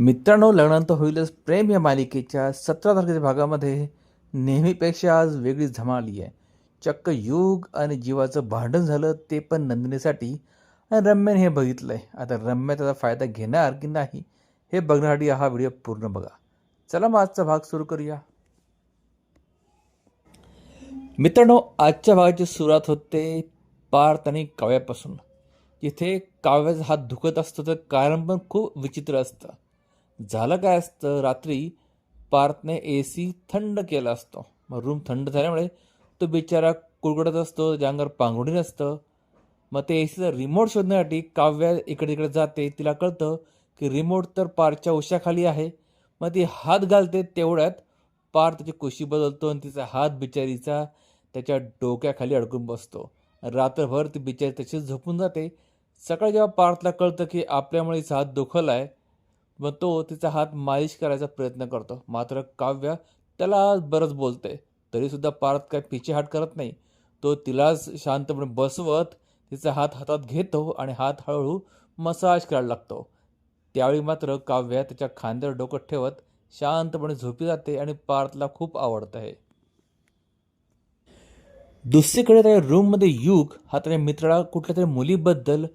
मित्रांनो लग्नांत होईलच प्रेम या मालिकेच्या सतरा तारखेच्या भागामध्ये नेहमीपेक्षा आज वेगळीच धमाली आहे. चक्क युग आणि जीवाचं भांडण झालं ते पण नंदिनीसाठी. आणि रम्याने हे बघितलं आहे आता रम्या त्याचा फायदा घेणार की नाही हे बघण्यासाठी हा व्हिडिओ पूर्ण बघा. चला मग आजचा भाग सुरू करूया. मित्रांनो आजच्या भागाची सुरुवात होते पार्थ आणि काव्यापासून. जिथे काव्याचा हात दुखत असतो तर कारण पण खूप विचित्र असतं. झालं काय असतं? रात्री पार्थने ए सी थंड केला असतो. मग रूम थंड झाल्यामुळे तो बिचारा कुळकुडत असतो ज्या पांघुडी नसतं. मग ते ए सीचा रिमोट शोधण्यासाठी काव्या इकडे तिकडे जाते. तिला कळतं की रिमोट तर पारच्या उशाखाली आहे. मग ती हात घालते तेवढ्यात पार त्याची कुशी बदलतो आणि तिचा हात बिचारीचा त्याच्या डोक्याखाली अडकून बसतो. रात्रभर ती बिचारी तशीच झोपून जाते. सकाळी जेव्हा पार्थला कळतं की आपल्यामुळे हिचा हात दुखला आहे मग तो तिचा हात मालिश करायचा प्रयत्न करतो. मात्र काव्य त्याला बरंच बोलते. तरीसुद्धा पार्थ काय पिछेहाट करत नाही. तो तिलाच शांतपणे बसवत तिचा हात हातात घेतो आणि हात हळूहळू मसाज करायला लागतो. त्यावेळी मात्र काव्य त्याच्या खांद्यावर डोकं ठेवत शांतपणे झोपी जाते आणि पार्थला खूप आवडत आहे. दुसरीकडे त्या रूममध्ये युग हा त्याच्या मित्राला कुठल्या तरी मुलीबद्दल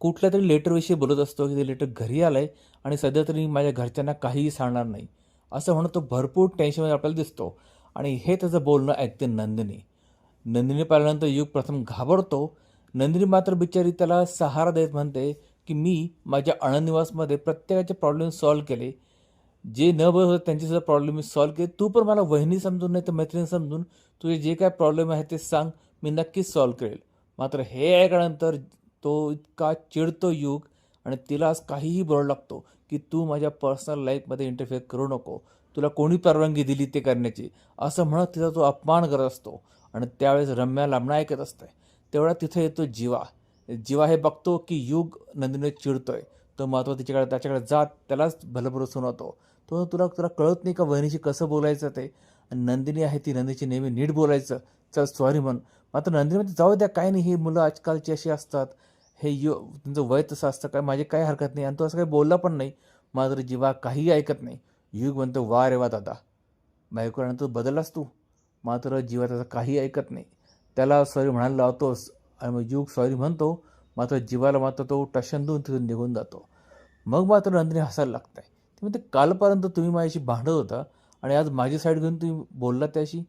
कुठल्या तरी लेटरविषयी बोलत असतो की ते लेटर घरी आलं आहे आणि सध्या तरी माझ्या घरच्यांना काहीही सांगणार नाही. असं म्हणून तो भरपूर टेन्शनमध्ये आपल्याला दिसतो. आणि हे त्याचं बोलणं ऐकते नंदिनी. नंदिनी पाहिल्यानंतर युग प्रथम घाबरतो. नंदिनी मात्र बिचारी त्याला सहारा देत म्हणते की मी माझ्या अणनिवासमध्ये प्रत्येकाचे प्रॉब्लेम सॉल्व्ह केले. जे न बरोबर होते प्रॉब्लेम मी सॉल्व्ह केले. तू पण मला वहिनी समजून नाही तर मैत्रिणी समजून तुझे जे काय प्रॉब्लेम आहे ते सांग. मी नक्कीच सॉल्व्ह करेल. मात्र हे ऐकल्यानंतर तो इतका चिडतो युग आणि तिला काहीही बरं लागतो की तू माझ्या पर्सनल लाईफमध्ये इंटरफेअर करू नको. तुला कोणी परवानगी दिली ते करण्याची? असं म्हणत तिचा तो अपमान करत असतो. आणि त्यावेळेस रम्या लांबणा ऐकत असते. तेवढा तिथे येतो जीवा. जीवा हे बघतो की युग नंदिनी चिडतोय. तो महत्त्व तिच्याकडे त्याच्याकडे जात त्यालाच भलभर सुनवतो तो तुला तुला कळत नाही का वहिनीशी कसं बोलायचं ते? आणि नंदिनी आहे ती नंदीची नेहमी नीट बोलायचं. चल सॉरी म्हण. मात्र नंदिनी जाऊ द्या काय नाही. ही मुलं आजकालची अशी असतात. हे यु तुमचं वय तसं असतं काय? माझी काही हरकत नाही. आणि तो असं काही बोलला पण नाही. मात्र जीवा काहीही ऐकत नाही. युग म्हणतो वा रे वा दादा. बायकोनंतर बदललास तू. मात्र जीवा त्याचं काही ऐकत नाही. त्याला सॉरी म्हणायला लावतोस. आणि मग युग सॉरी म्हणतो. मात्र जीवाला मात्र तो टशन देऊन तिथून निघून जातो. मग मात्र नंदिनी हसायला लागत. आहे ती म्हणते कालपर्यंत तुम्ही माझ्याशी भांडत होता आणि आज माझी साईड घेऊन तुम्ही बोलला त्याशी?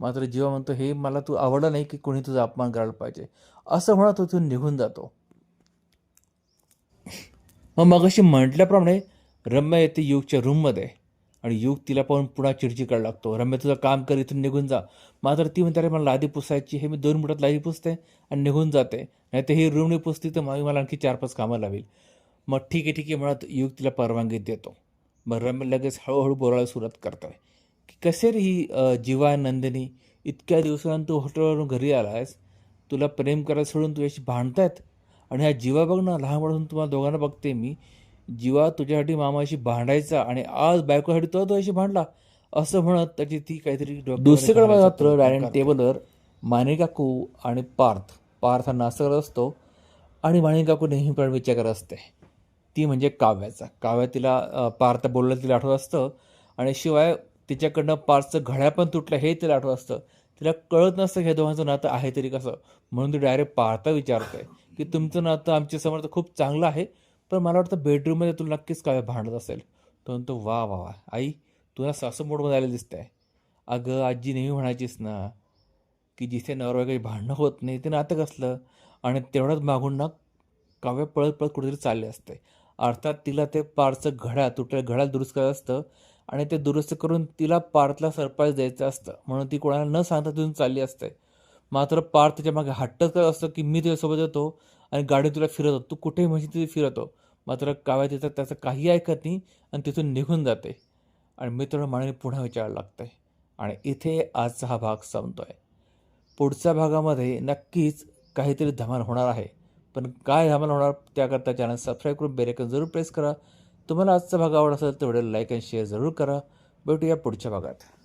मात्र जीवा म्हणतो हे मला तू आवडलं नाही की कोणी तुझा अपमान करायला पाहिजे. असं म्हणत तो तिथून निघून जातो. मग मगाशी म्हटल्याप्रमाणे रम्या येते युगच्या रूममध्ये आणि युग तिला पाहून पुन्हा चिडचिड कर लागतो. रम्या तुझं काम कर इथून निघून जा. मात्र ती म्हणते अरे मला लादी पुसायची हे मी दोन मिनिटात लादी पुसते आणि निघून जाते. नाही तर ही रूमने पुसते तर मग मला आणखी चार पाच कामं लावेल. मग ठीक आहे ठीक आहे म्हणत युग तिला परवानगी देतो. मग रम्या लगेच हळूहळू बोलायला सुरुवात करतोय. की कसे रे ही जिवा जीवा नंदिनी? इतक्या दिवसानंतर तू हॉटेलवरून घरी आलायस. तुला प्रेम करायला सोडून तुझ्याशी भांडतायत? आणि हा जीवा बघ ना लहानपणापासून तुम्हाला दोघांना बघते मी. जीवा तुझ्यासाठी मामाशी भांडायचा आणि आज बायकोसाठी तो तुझ्याशी भांडला असं म्हणत त्याची ती काहीतरी दुसरीकडे मात्र डायनिंग. टेबलवर माने काकू आणि पार्थ. पार्थ हा नाश्ता करत असतो आणि माने काकू नेहमीप्रमाणे विचार करत असते. ती म्हणजे काव्याचा. काव्या तिला पार्थ बोललं तिला आठवत असतं आणि शिवाय तिच्याकडनं पार्थचं घड्या पण तुटलं हे तिला आठवत असतं. तिला कळत नसतं ह्या हे दोघांचं नातं आहे तरी कसं. म्हणून ती डायरेक्ट पार्थ विचारते की तुमचं नातं आमच्यासमोर तर खूप चांगलं आहे पण मला वाटतं बेडरूममध्ये तुला नक्कीच काव्य भांडत असेल. तो म्हणतो वा वा वा आई तुला सासू मोडमध्ये आलेलं दिसतंय. अगं आजी नेहमी म्हणायचीस ना की जिथे नवरा काही भांडणं होत नाही ते नातं कसलं? आणि तेवढंच मागून ना काव्य पळत पळत कुठेतरी चालले असते. अर्थात तिला ते पारचं घड्या तुटल्या घड्याला दुरुस्त करायचं असतं आणि ते दुरुस्त करून तिला पार्थला सरप्राईज द्यायचं असतं. म्हणून ती कोणाला न सांगता तिथून चालली असते. मात्र पार्थ त्याच्यामागे हट्टच करत असतं की मी तुझ्यासोबत येतो आणि गाडी तुला फिरवतो. तू कुठेही म्हणजे तिथे फिरवतो. मात्र काव्या तिथं त्याचं काही ऐकत नाही आणि तिथून निघून जाते. आणि मित्र माने पुन्हा विचारायला लागतं आहे आणि इथे आजचा हा भाग संपतोय. पुढच्या भागामध्ये नक्कीच काहीतरी धमाल होणार आहे. पण काय धमाल होणार त्याकरता चॅनल सबस्क्राईब करून बेरेकन जरूर प्रेस करा. तुम्हाला आजचा भाग आवडला असेल तर व्हिडिओला लाईक आणि शेअर जरूर करा. भेटूया पुढच्या भागात.